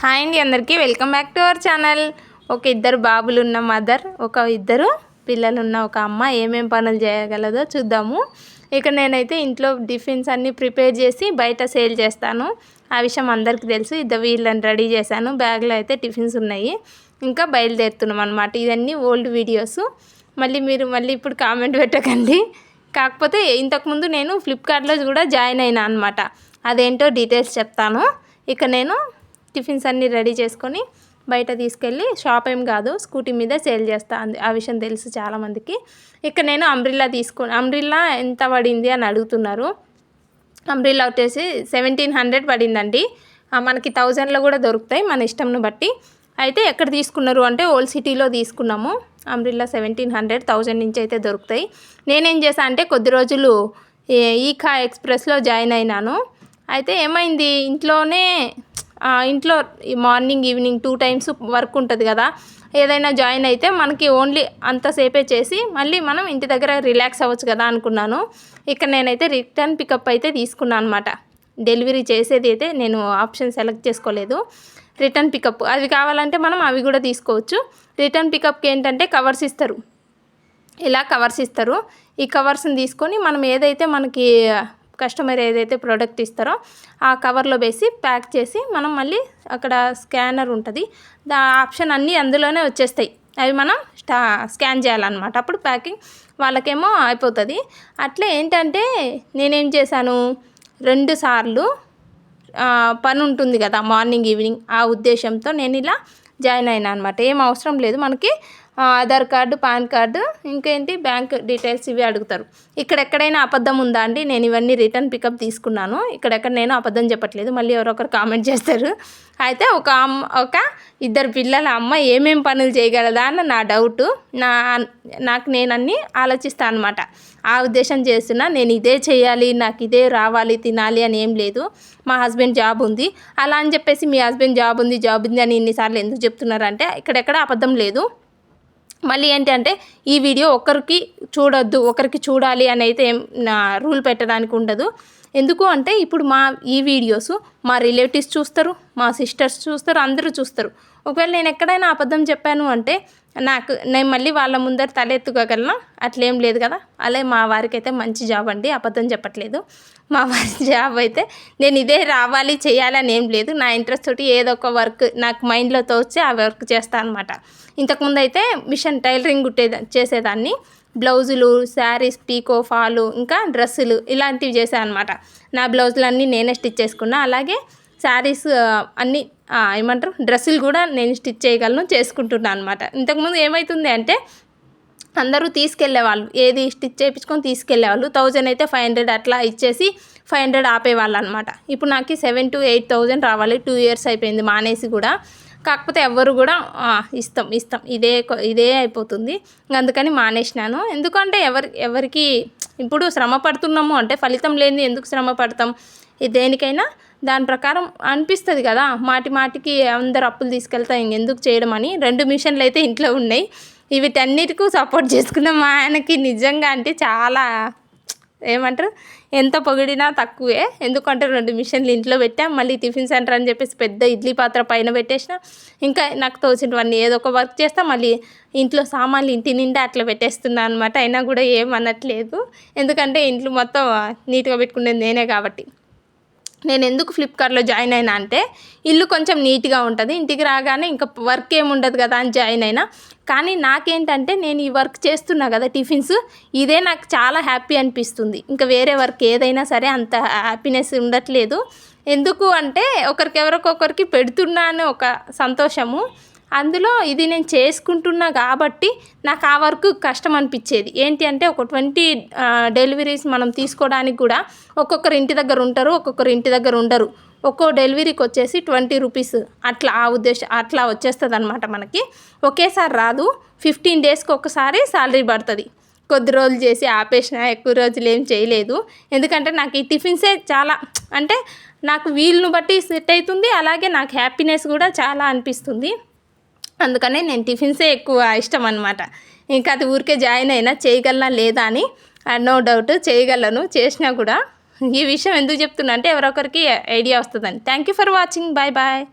Hi అండి అందరికీ. Welcome back to our channel. ఒక ఇద్దరు బాబులు ఉన్న మదర్ ఒక ఇద్దరు పిల్లలు ఉన్న ఒక అమ్మ. ఏమేం పనులు చేయగలదో చూద్దాము. ఇక నేనైతే ఇంట్లో టిఫిన్స్ అన్నీ ప్రిపేర్ చేసి బయట సేల్ చేస్తాను. ఆ విషయం అందరికీ తెలుసు. ఇద్దరు వీళ్ళని రెడీ చేశాను. బ్యాగ్లో అయితే టిఫిన్స్ ఉన్నాయి. ఇంకా బయలుదేరుతున్నాం అనమాట ఇవన్నీ ఓల్డ్ వీడియోస్. మళ్ళీ మీరు మళ్ళీ ఇప్పుడు కామెంట్ పెట్టకండి. కాకపోతే ఇంతకుముందు నేను ఫ్లిప్కార్ట్లో కూడా జాయిన్ అయినా అనమాట అదేంటో డీటెయిల్స్ చెప్తాను. ఇక నేను టిఫిన్స్ అన్నీ రెడీ చేసుకొని బయట తీసుకెళ్ళి షాప్ ఏం కాదు స్కూటీ మీద సేల్ చేస్తా ఆ విషయం తెలుసు చాలామందికి. ఇక్కడ నేను అంబ్రిల్లా తీసుకు అంబ్రిల్లా ఎంత పడింది అని అడుగుతున్నారు. అంబ్రిల్లా వచ్చేసి సెవెంటీన్ హండ్రెడ్ పడిందండి. మనకి థౌజండ్లో కూడా దొరుకుతాయి మన ఇష్టంను బట్టి. అయితే ఎక్కడ తీసుకున్నారు అంటే ఓల్డ్ సిటీలో తీసుకున్నాము. అంబ్రిల్లా సెవెంటీన్ హండ్రెడ్ థౌజండ్ నుంచి అయితే దొరుకుతాయి. నేనేం చేశా అంటే కొద్ది రోజులు ఈకా ఎక్స్ప్రెస్లో జాయిన్ అయినాను. అయితే ఏమైంది? ఇంట్లోనే ఇంట్లో morning evening two times work ఉంటుంది కదా. ఏదైనా జాయిన్ అయితే మనకి ఓన్లీ అంతసేపే చేసి మళ్ళీ మనం ఇంటి దగ్గర రిలాక్స్ అవ్వచ్చు కదా అనుకున్నాను. ఇక్కడ నేనైతే రిటర్న్ పికప్ అయితే తీసుకున్నాను అనమాట డెలివరీ చేసేది అయితే నేను ఆప్షన్ సెలెక్ట్ చేసుకోలేదు. రిటర్న్ పికప్ అవి కావాలంటే మనం అవి కూడా తీసుకోవచ్చు. రిటర్న్ పికప్కి ఏంటంటే కవర్స్ ఇస్తారు. ఇలా కవర్స్ ఇస్తారు? ఈ కవర్స్ని తీసుకొని మనం ఏదైతే మనకి కస్టమర్ ఏదైతే ప్రోడక్ట్ ఇస్తారో ఆ కవర్లో వేసి ప్యాక్ చేసి మనం మళ్ళీ అక్కడ స్కానర్ ఉంటుంది. దా ఆప్షన్ అన్నీ అందులోనే వచ్చేస్తాయి. అవి మనం స్టా స్కాన్ చేయాలన్నమాట. అప్పుడు ప్యాకింగ్ వాళ్ళకేమో అయిపోతుంది. అట్లా ఏంటంటే నేనేం చేశాను? రెండు సార్లు పని ఉంటుంది కదా మార్నింగ్ ఈవినింగ్ ఆ ఉద్దేశంతో నేను ఇలా జాయిన్ అయినా అనమాట ఏం అవసరం లేదు. మనకి ఆధార్ కార్డు పాన్ కార్డు ఇంకేంటి? బ్యాంక్ డీటెయిల్స్ ఇవి అడుగుతారు. ఇక్కడ ఎక్కడైనా అబద్ధం ఉందా అండి? నేను ఇవన్నీ రిటర్న్ పికప్ తీసుకున్నాను. ఇక్కడెక్కడ నేను అబద్ధం చెప్పట్లేదు. మళ్ళీ ఎవరొకరు కామెంట్ చేస్తారు. అయితే ఒక అమ్మ ఒక ఇద్దరు పిల్లల అమ్మ ఏమేం పనులు చేయగలదా అన్న నా డౌట్. నా నాకు నేను ఆలోచిస్తాను అనమాట ఆ ఉద్దేశం చేస్తున్నా నేను ఇదే చేయాలి నాకు ఇదే రావాలి తినాలి అని ఏం లేదు. మా హస్బెండ్ జాబ్ ఉంది. అలా అని చెప్పేసి మీ హస్బెండ్ జాబ్ ఉంది జాబ్ ఉంది అని ఇన్నిసార్లు ఎందుకు చెప్తున్నారంటే ఇక్కడెక్కడ అబద్ధం లేదు. మళ్ళీ ఏంటంటే ఈ వీడియో ఒకరికి చూడొద్దు ఒకరికి చూడాలి అని అయితే నా రూల్ పెట్టడానికి ఉండదు. ఎందుకు అంటే ఇప్పుడు మా ఈ వీడియోస్ మా రిలేటివ్స్ చూస్తారు. మా సిస్టర్స్ చూస్తారు అందరూ చూస్తారు. ఒకవేళ నేను ఎక్కడైనా అబద్ధం చెప్పాను అంటే నాకు నేను మళ్ళీ వాళ్ళ ముందర తలెత్తుకోగలను అట్లేం లేదు కదా. అలా మా వారికి అయితే మంచి జాబ్ అండి. అబద్ధం చెప్పట్లేదు. మా వారి జాబ్ అయితే నేను ఇదే రావాలి చేయాలని ఏం లేదు. నా ఇంట్రెస్ట్ తోటి ఏదో ఒక వర్క్ నాకు మైండ్లో తోచి ఆ వర్క్ చేస్తాను అనమాట ఇంతకుముందు అయితే మిషన్ టైలరింగ్ కుట్టేదా చేసేదాన్ని. బ్లౌజులు శారీస్ పీకో ఫాలు ఇంకా డ్రెస్సులు ఇలాంటివి చేశాను అనమాట నా బ్లౌజులన్నీ నేనే స్టిచ్ చేసుకున్నా. అలాగే శారీస్ అన్నీ ఏమంటారు డ్రెస్సులు కూడా నేను స్టిచ్ చేయగలను చేసుకుంటున్నాను అనమాట ఇంతకుముందు ఏమవుతుంది అంటే అందరూ తీసుకెళ్ళేవాళ్ళు ఏది స్టిచ్ చేయించుకొని తీసుకెళ్ళేవాళ్ళు థౌజండ్ అయితే ఫైవ్ హండ్రెడ్ అట్లా ఇచ్చేసి ఫైవ్ హండ్రెడ్ ఆపేవాళ్ళు అనమాట ఇప్పుడు నాకు సెవెన్ టు ఎయిట్ థౌజండ్ రావాలి టూ ఇయర్స్ అయిపోయింది మానేసి కూడా. కాకపోతే ఎవ్వరు కూడా ఇస్తాం ఇస్తాం ఇదే ఇదే అయిపోతుంది. అందుకని మానేసినాను. ఎందుకంటే ఎవరి ఎవరికి ఇప్పుడు శ్రమ పడుతున్నాము అంటే ఫలితం లేని ఎందుకు శ్రమ పడతాం? దేనికైనా దాని ప్రకారం అనిపిస్తుంది కదా. మాటి మాటికి అందరు అప్పులు తీసుకెళ్తా ఇంకెందుకు చేయడం అని. రెండు మిషన్లు అయితే ఇంట్లో ఉన్నాయి. వీటన్నిటికీ సపోర్ట్ చేసుకున్న మా ఆయనకి నిజంగా అంటే చాలా ఏమంటారు? ఎంత పొగిడినా తక్కువే. ఎందుకంటే రెండు మిషన్లు ఇంట్లో పెట్టాం మళ్ళీ టిఫిన్ సెంటర్ అని చెప్పేసి పెద్ద ఇడ్లీ పాత్ర పైన పెట్టేసిన. ఇంకా నాకు తోచినవన్నీ ఏదో ఒక వర్క్ చేస్తా మళ్ళీ ఇంట్లో సామాన్లు ఇంటి నిండా అట్లా పెట్టేస్తున్నా అనమాట అయినా కూడా ఏమనట్లేదు ఎందుకంటే ఇంట్లో మొత్తం నీట్గా పెట్టుకునేది నేనే కాబట్టి. నేను ఎందుకు ఫ్లిప్కార్ట్లో జాయిన్ అయినా అంటే ఇల్లు కొంచెం నీట్గా ఉంటుంది. ఇంటికి రాగానే ఇంకా వర్క్ ఏముండదు కదా అని జాయిన్ అయినా. కానీ నాకేంటంటే నేను ఈ వర్క్ చేస్తున్నా కదా టిఫిన్స్ ఇదే నాకు చాలా హ్యాపీ అనిపిస్తుంది. ఇంకా వేరే వర్క్ ఏదైనా సరే అంత హ్యాపీనెస్ ఉండట్లేదు. ఎందుకు అంటే ఒకరికెవరికొకరికి పెడుతున్నాను ఒక సంతోషము. అందులో ఇది నేను చేసుకుంటున్నా కాబట్టి నాకు ఆ వర్క్ కష్టం అనిపించేది. ఏంటి అంటే ఒక ట్వంటీ డెలివరీస్ మనం తీసుకోవడానికి కూడా ఒక్కొక్కరు ఇంటి దగ్గర ఉంటారు ఒక్కొక్కరు ఇంటి దగ్గర ఉండరు. ఒక్కో డెలివరీకి వచ్చేసి ట్వంటీ రూపీస్ అట్లా ఆ ఉద్దేశం అట్లా వచ్చేస్తుంది అనమాట మనకి. ఒకేసారి రాదు ఫిఫ్టీన్ డేస్కి ఒకసారి శాలరీ పడుతుంది. కొద్ది రోజులు చేసి ఆపేసిన ఎక్కువ రోజులు ఏం చేయలేదు. ఎందుకంటే నాకు ఈ టిఫిన్సే చాలా అంటే నాకు వీలును బట్టి సెట్ అవుతుంది అలాగే నాకు హ్యాపీనెస్ కూడా చాలా అనిపిస్తుంది. అందుకనే నేను టిఫిన్సే ఎక్కువ ఇష్టం అనమాట ఇంకా అది ఊరికే జాయిన్ అయినా చేయగలనా లేదా అని నో డౌట్ చేయగలను చేసినా కూడా. ఈ విషయం ఎందుకు చెప్తున్నా అంటే ఎవరొకరికి ఐడియా వస్తుందని thank you for watching. Bye bye